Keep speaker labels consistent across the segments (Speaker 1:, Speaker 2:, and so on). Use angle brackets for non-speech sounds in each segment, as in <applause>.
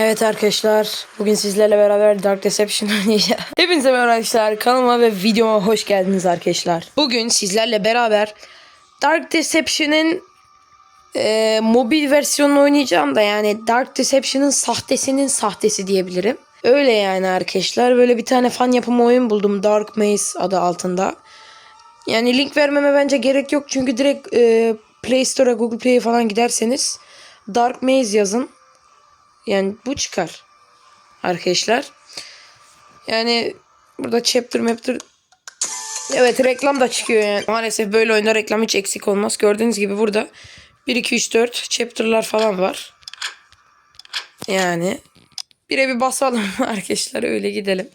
Speaker 1: Evet arkadaşlar bugün sizlerle beraber Dark Deception <laughs> oynayacağız. Hepinize merhaba arkadaşlar kanalıma ve videoma hoş geldiniz arkadaşlar. Bugün sizlerle beraber Dark Deception'ın e, mobil versiyonunu oynayacağım da yani Dark Deception'ın sahtesinin sahtesi diyebilirim. Öyle yani arkadaşlar böyle bir tane fan yapımı oyun buldum Dark Maze adı altında. Yani link vermeme bence gerek yok çünkü direkt e, Play Store'a Google Play'e falan giderseniz Dark Maze yazın. Yani bu çıkar. Arkadaşlar. Yani burada chapter mapter Evet reklam da çıkıyor yani. Maalesef böyle oyunda reklam hiç eksik olmaz. Gördüğünüz gibi burada 1 2 3 4 chapter'lar falan var. Yani bire bir basalım <laughs> arkadaşlar öyle gidelim.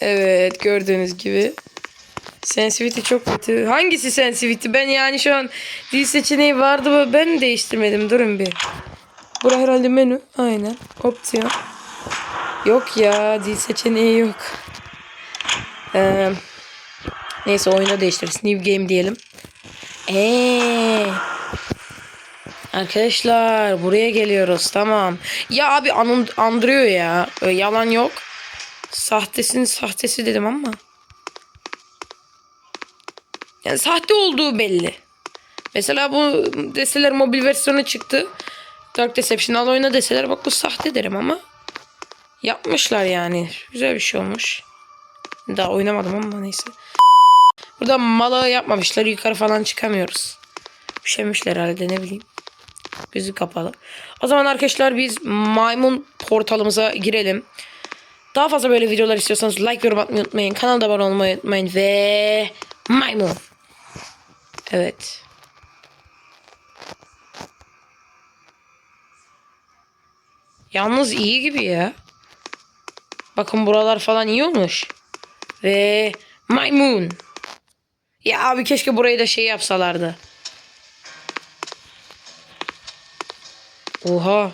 Speaker 1: Evet gördüğünüz gibi Sensitivity çok kötü. Hangisi sensitivity? Ben yani şu an dil seçeneği vardı ben değiştirmedim. Durun bir. Bura herhalde menü. Aynen. Opsiyon. Yok ya dil seçeneği yok. Ee, neyse oyunu değiştiririz. New game diyelim. Eee. Arkadaşlar buraya geliyoruz tamam. Ya abi anım, andırıyor ya. Öyle yalan yok. Sahtesinin sahtesi dedim ama. Yani sahte olduğu belli. Mesela bu deseler mobil versiyonu çıktı. Dark Deception al oyna deseler bak bu sahte derim ama yapmışlar yani. Güzel bir şey olmuş. Daha oynamadım ama neyse. Burada mala yapmamışlar. Yukarı falan çıkamıyoruz. Üşemişler herhalde ne bileyim. Gözü kapalı. O zaman arkadaşlar biz maymun portalımıza girelim. Daha fazla böyle videolar istiyorsanız like yorum atmayı unutmayın. Kanalda abone olmayı unutmayın. Ve maymun. Evet. Yalnız iyi gibi ya. Bakın buralar falan iyi olmuş. Ve maymun. Ya abi keşke burayı da şey yapsalardı. Oha.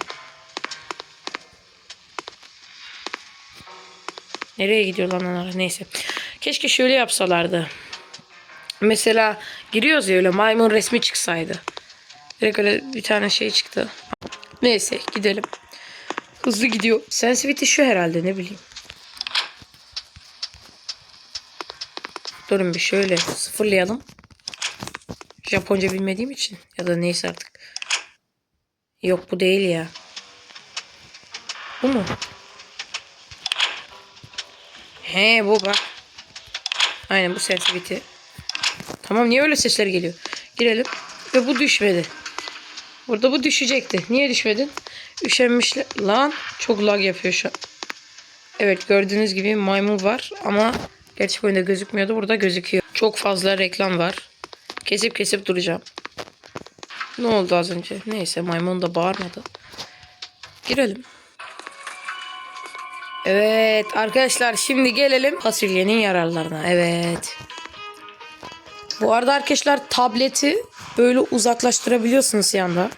Speaker 1: Nereye gidiyor lan onlar? Neyse. Keşke şöyle yapsalardı. Mesela giriyoruz ya öyle maymun resmi çıksaydı. Direkt öyle bir tane şey çıktı. Neyse gidelim. Hızlı gidiyor. Sensitivity şu herhalde ne bileyim. Durun bir şöyle sıfırlayalım. Japonca bilmediğim için. Ya da neyse artık. Yok bu değil ya. Bu mu? He bu bak. Aynen bu sensitivity. Tamam niye öyle sesler geliyor? Girelim. Ve bu düşmedi. Burada bu düşecekti. Niye düşmedin? Üşenmişler. Lan çok lag yapıyor şu an. Evet gördüğünüz gibi maymun var ama gerçek oyunda gözükmüyordu. Burada gözüküyor. Çok fazla reklam var. Kesip kesip duracağım. Ne oldu az önce? Neyse maymun da bağırmadı. Girelim. Evet arkadaşlar şimdi gelelim fasulyenin yararlarına. Evet. Bu arada arkadaşlar tableti böyle uzaklaştırabiliyorsunuz yanda.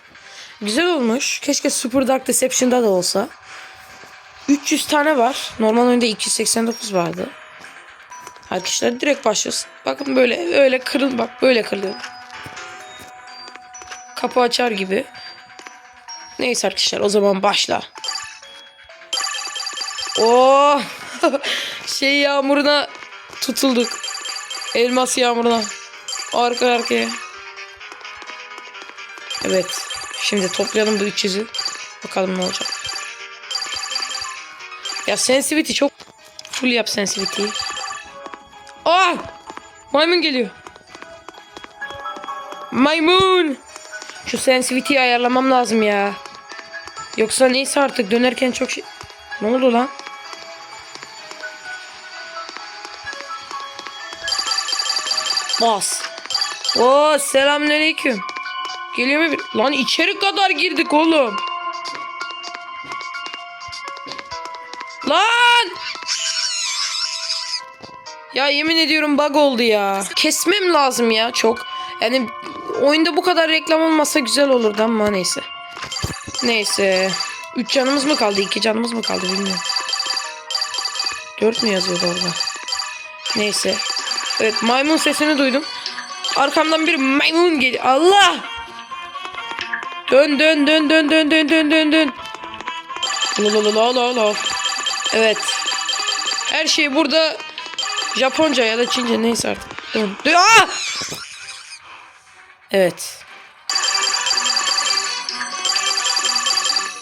Speaker 1: Güzel olmuş. Keşke Super Dark Deception'da da olsa. 300 tane var. Normal oyunda 289 vardı. Arkadaşlar direkt başlıyorsun. Bakın böyle öyle kırıl bak böyle kırılıyor. Kapı açar gibi. Neyse arkadaşlar o zaman başla. Oo! <laughs> şey yağmuruna tutulduk. Elmas yağmuruna. Arka arkaya. Evet. Şimdi toplayalım bu 300'ü. Bakalım ne olacak. Ya sensitivity çok full yap sensitivity'yi. Aa! Maymun geliyor. Maymun! Şu sensitivity'yi ayarlamam lazım ya. Yoksa neyse artık dönerken çok şey... Ne oldu lan? Bas. Oo selamünaleyküm. Geliyor mu? Lan içeri kadar girdik oğlum. Lan! Ya yemin ediyorum bug oldu ya. Kesmem lazım ya çok. Yani oyunda bu kadar reklam olmasa güzel olurdu ama neyse. Neyse. 3 canımız mı kaldı? 2 canımız mı kaldı bilmiyorum. 4 mü yazıyordu orada? Neyse. Evet maymun sesini duydum. Arkamdan bir maymun geliyor. Allah! Dön dön dön dön dön dön dön dön dön. Lololololol. Evet. Her şey burada Japonca ya da Çince neyse artık. Dön. Dön. Aa! Evet.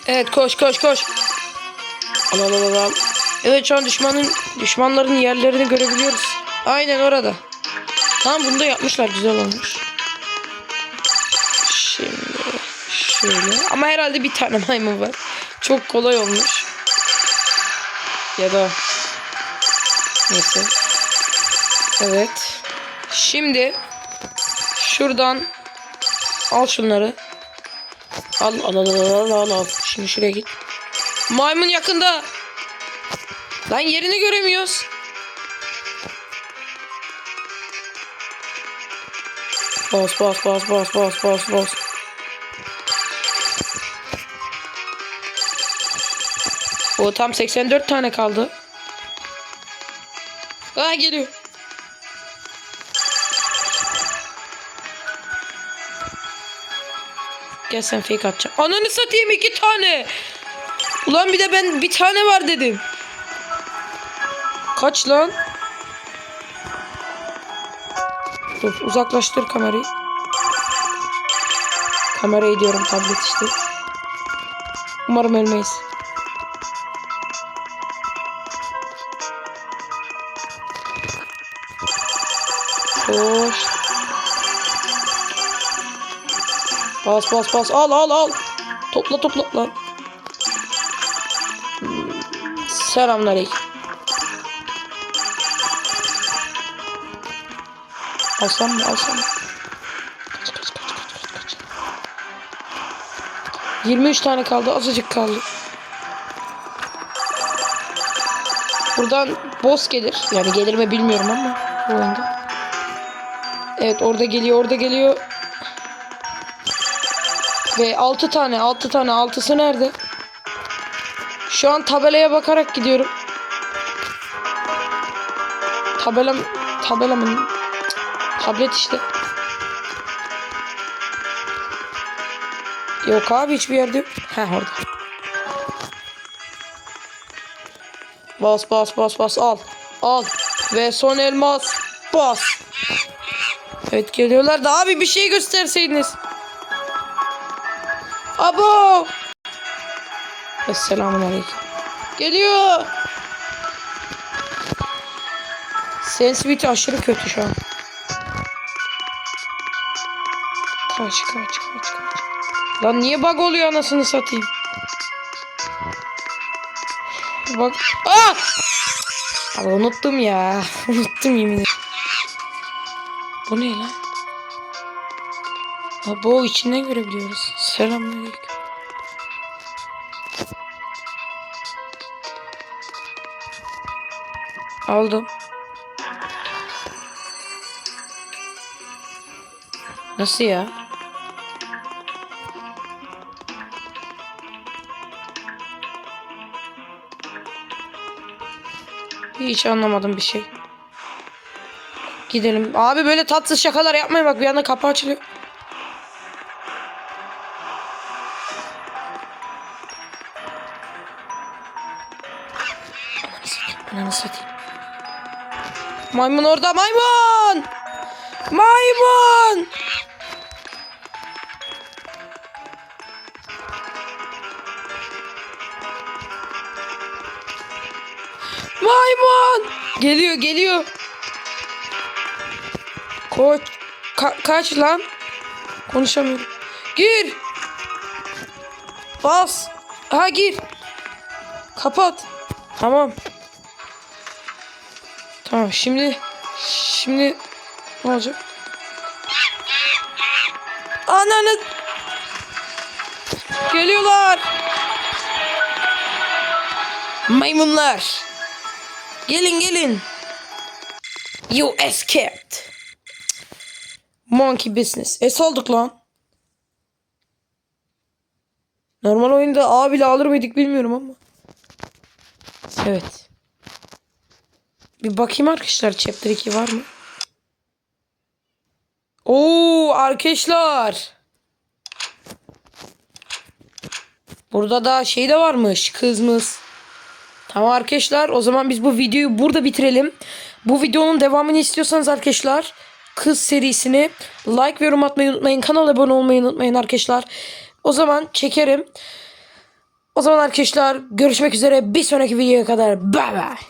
Speaker 1: Evet koş koş koş. Al al al al. Evet şu an düşmanın düşmanların yerlerini görebiliyoruz. Aynen orada. Tamam bunu da yapmışlar güzel olmuş. Şöyle. Ama herhalde bir tane maymun var. Çok kolay olmuş. Ya da neyse. Evet. Şimdi şuradan al şunları. Al al al al al al. Şimdi şuraya git. Maymun yakında. Lan yerini göremiyoruz. Bas bas bas bas bas bas bas. O tam 84 tane kaldı. Aa geliyor. Gel sen fake atacağım. Ananı satayım iki tane. Ulan bir de ben bir tane var dedim. Kaç lan? Dur uzaklaştır kamerayı. Kamerayı diyorum tablet işte. Umarım ölmeyiz. Koş. Bas bas bas al al al. Topla topla lan. Selamünaleyküm. Alsam mı alsam mı? Kaç kaç kaç kaç kaç kaç. 23 tane kaldı azıcık kaldı. Buradan boss gelir. Yani gelir mi bilmiyorum ama bu oyunda. Evet orada geliyor orada geliyor. Ve 6 tane 6 tane 6'sı nerede? Şu an tabelaya bakarak gidiyorum. Tabelam tabelamın tablet işte. Yok abi hiçbir yerde yok. Heh orada. Bas bas bas bas al. Al. Ve son elmas. Bas. Evet geliyorlar da abi bir şey gösterseydiniz. Abo. Esselamun aleyküm. Geliyor. Sensitivity aşırı kötü şu an. Kaç kaç kaç kaç. Lan niye bug oluyor anasını satayım. Bak. Aa! Abi unuttum ya. <laughs> unuttum yemin ederim. Bu ne lan? Abo içinden görebiliyoruz. Selamünaleyküm. Aldım. Nasıl ya? Hiç anlamadım bir şey. Gidelim. Abi böyle tatsız şakalar yapmayın bak bir anda kapı açılıyor. Maymun orada maymun! Maymun! Maymun! Geliyor geliyor. Koç. Ka- kaç lan? Konuşamıyorum. Gir. Bas. Ha gir. Kapat. Tamam. Tamam şimdi şimdi ne olacak? Ananı Geliyorlar. Maymunlar. Gelin gelin. You escaped. Monkey business. Es olduk lan. Normal oyunda A bile alır mıydık bilmiyorum ama. Evet. Bir bakayım arkadaşlar chapter 2 var mı? Oo arkadaşlar. Burada da şey de varmış. Kızmız. Tamam arkadaşlar o zaman biz bu videoyu burada bitirelim. Bu videonun devamını istiyorsanız arkadaşlar kız serisini like ve yorum atmayı unutmayın. Kanala abone olmayı unutmayın arkadaşlar. O zaman çekerim. O zaman arkadaşlar görüşmek üzere bir sonraki videoya kadar. Bye bye.